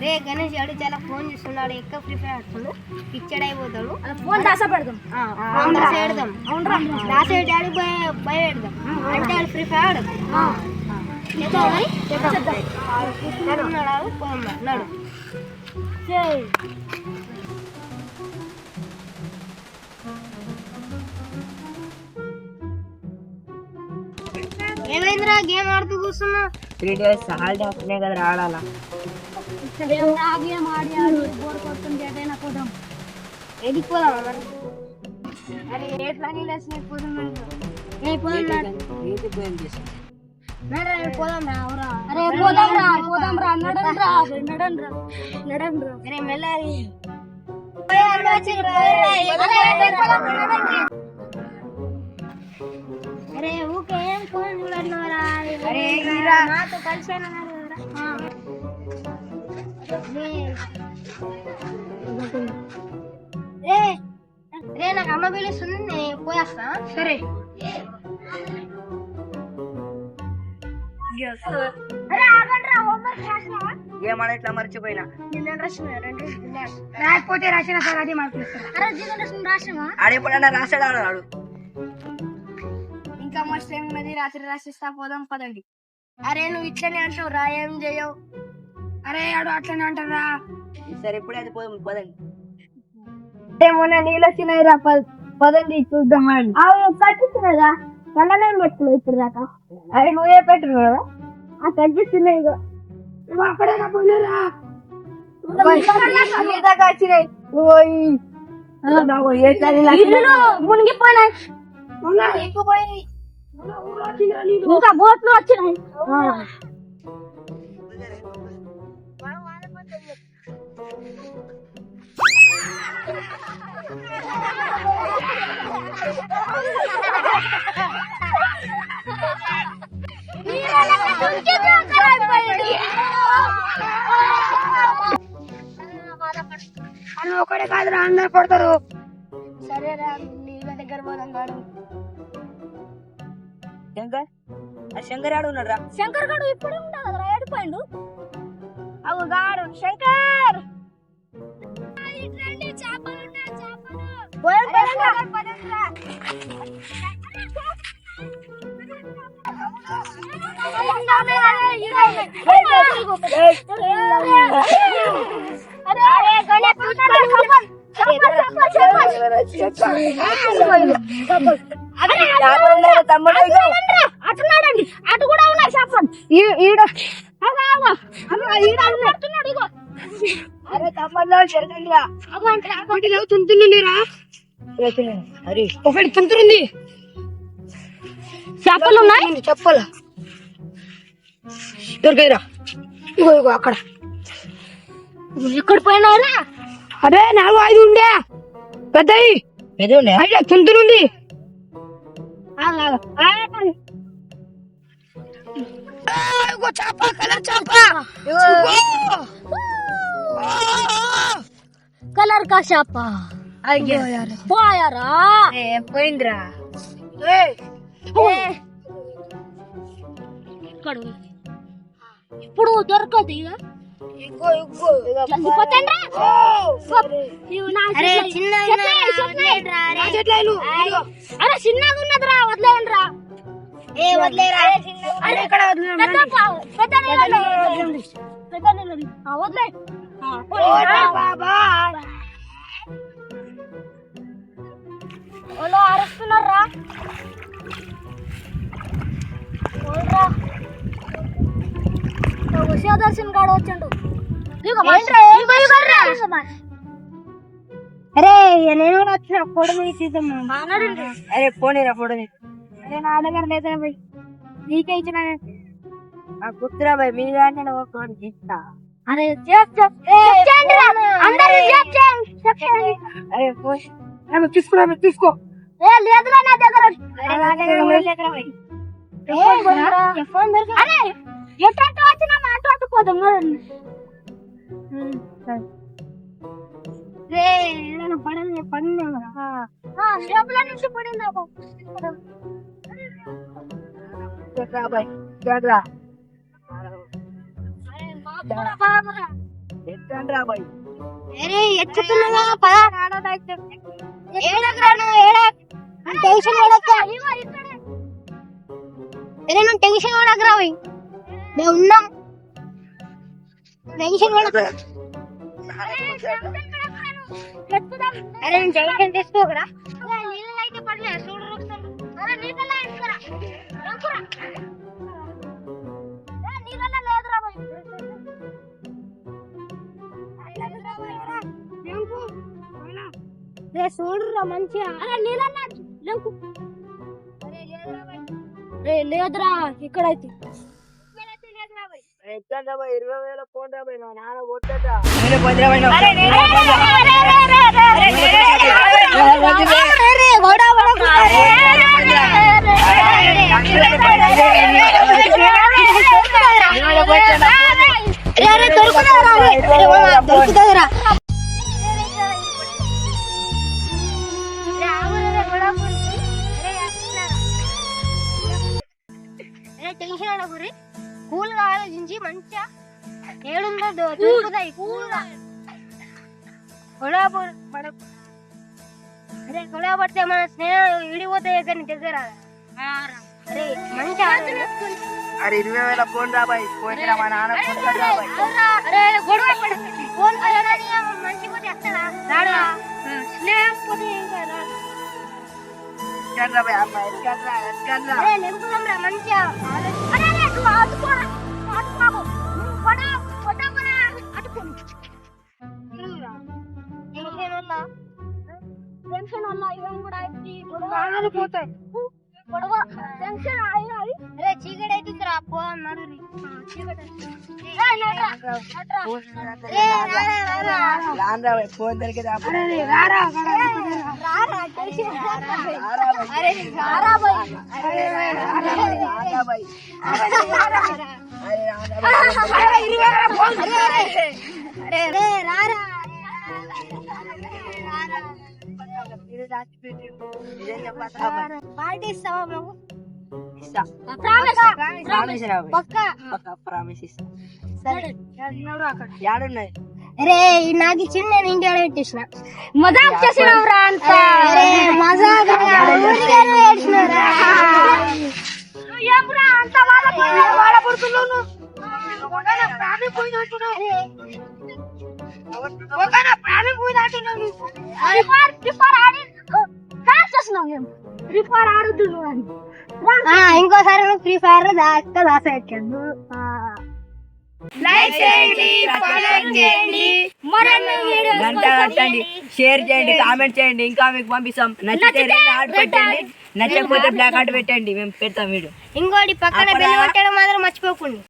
రే గణేష్ గారు చాలా ఫోన్ చేస్తున్నాడు ఎక్కువ ఫ్రీ ఫైర్ ఆడుతున్నాడు పిచ్చడ్ అయిపోతాడు ఫోన్ దాసా పెడదాం. ఫోన్ దాసేయడదాం దాసే డాడీ భయ పెడదాం. అంటే వాడు ఫ్రీ ఫైర్ ఆడదు. నడు. ఏమైందిరా? గేమ్ ఆడుతూ కూర్చున్నా. త్రీ డేస్ హాలిడే వస్తున్నాయి కదా ఆడాలా? గేమ్ ఆడి ఆడి బోర్ కొడుతుంది ఎటైనా పోదాం ఎడికి పోదామా మరి అరే ఏ పోదాం. ఏ పోదాం పోదాం రా పోదాం రా రా రా రా ఊకే ఏం ఫోన్ చూడట్లేరా అరే కలిసి రే రే నాకు అమ్మ పిలుస్తుంది నేను పోయేస్తా. సరే. ఏమన్నా ఇట్లా మర్చిపోయినా? నిన్న రాసిన రెండు రాకపోతే రాసిన సార్ అది రాసాడు ఇంకా మస్తు రాత్రి రాసిస్తా పోదాం పదండి. అరే నువ్వు ఇట్లనే అంటావు రా ఏం చేయవు? అరే ఆడు అట్లనే అంటారా? సరే ఇప్పుడే అది పోదాం పదండి. మొన్న నీళ్ళు వచ్చినాయి రా పదండి చూద్దాం అవి కట్టిస్తున్నాయిగా కళ్ళనే పెట్టుకున్నావు ఇప్పుడు దాకా. అవి నువ్వే పెట్టుకున్నావా ఆ కట్టిస్తున్నాయి ఇక నువ్వు అక్కడేనా పోయినరా దాకా వచ్చినాయి. మునిగిపోయినాయి ఇంకా బోట్లు వచ్చినాయి. అని ఒకడే కాదురా అందరు కొడతారు సరేరా నీళ్ళ దగ్గర పోదాం కాదు శంకర్ ఆ శంకర్ ఆడు ఉన్నాడు రా శంకర్ గడు ఇప్పుడే ఉండదు కదా ఏడిపోయిండు? అవు గారు శంకర్! తమ్ముడు అటున్నాడండి అటు కూడా ఉన్నాయి చెప్పండి. ఈడ ఈడ అడుగుతున్నాడు ఇగో అరే తమ్ముళ్ళు జరగండిరా ఒకటి చేపలు ఉన్నాయి చెప్పాల. దొరికాయిరా. ఇగో ఇగో అక్కడ. ఎక్కడ పోయినారా అరే నాలుగు ఐదు ఉండే. పెద్దయి ఇగో చేప కలర్ చేప. కలర్ కా చేప? పోయారా? పోయిందిరా? ఇక్కడ. ఇప్పుడు దొరకదు ఇక ఇగో ఇగో అరే. చిన్న అరే చిన్నగా ఉన్నదిరా వదిలేయండి రా ఏ వదిలేరా? అరే ఇక్కడ పెద్ద. పెద్ద. బాబా. వాళ్ళు అరుస్తున్నారా ఉషాదర్శన్ గాడు వచ్చిండు. అరే నేను కూడా వచ్చిన ఫోటో అన్నాడండి. అరే పోనీరా ఫోటో అరే నా దగ్గర లేదా పోయి. నీకే ఇచ్చిన ఆ గుర్తురా భయ్ మీ దాన్ని నేను తీస్తా. అరే. అరే తీసుకో తీసుకో. ఏ లేదురా నా దగ్గర. అరే ఎట్లా వచ్చినా మా అటు రే ఏదైనా పడని పడింది ఆ, నుంచి పడింది ఒక. కూడా టెన్షన్ టెన్షన్ మేము ఉన్నాం అరే నేను తీసుకోకరా. నీళ్ళు అయితే పడలేదు చూడు. అరే నీళ్ళలో వేసుకురా. నీళ్ళలో లేదురా. రే చూడురా మంచిగా. అరే లేకు. రే లేదురా ఇక్కడైతే. ఎక్కండ్రా బాయ్ ఇరవై వేల ఫోన్ బాయ్ మా నాన్న కొట్టట దొరుకుతుందిరా టెన్షన్ అడగురి కూల్గా ఆలోచించి మంచిగా ఏడుందో దో- దొరుకుతాయి కూల్. గా గొడవ పడ- పడ- అరే గొడవ పడితే మన స్నేహాలు విడిపోతాయి కానీ దగ్గర? అరే మంచిగా ఆలోచించు. అరే ఇరవై వేల ఫోన్ రా బాయ్. పోయిరా మా నాన్న కొట్టట రా బాయ్. అరే గొడవ పడ- ఫోన్ అరే నీ మంచి పోతే వస్తాడా రాడా స్నేహం పోతే ఏం కాదు, రాడు. ఎక్కండ్రా బాయ్ అమ్మ ఎక్కండ్రా ఎక్కండ్రా అరే లెగుదాం రా మంచిగా. ನಾನು ಪೋತ ಕೊಡುವ ಟೆನ್ಷನ್ ಆಯಿ ಆಯಿ ರೇ ಚೀಗಡೆ ಐತಿದ್ರ ಅಪ್ಪ ನೋಡ್ರಿ ಫೋನ್ ತರಕೆ ಅರೆ ರಾರಾ ఇదేం చెప్పట్రా బాయ్ పార్టీ ఇస్తావా బాబు ఇస్తా ప్రామిస్ ప్రామిస్ రా బాయ్ పక్కా పక్కా ప్రామిస్ ఇస్తా సరే యాడున్నాయి అరే నాకు ఇచ్చింది నేను ఇండియా పెట్టేసిన మజాక్ చేసినవరా అంత మజాక్ ఇంకోసారి నువ్వు ఫ్రీ ఫైర్ దాకా దాస ఎక్కాను లైక్ చేయండి ఫాలో చేయండి. గంట కట్టండి షేర్ చేయండి కామెంట్ చేయండి. ఇంకా మీకు పంపిస్తాం. నచ్చితే రెడ్ హార్ట్ పెట్టండి. నచ్చకపోతే బ్లాక్ హార్ట్ పెట్టండి. మేము పెడతాం వీడియో ఇంకోటి పక్కన బెల్ కొట్టడం మాత్రం మర్చిపోకండి.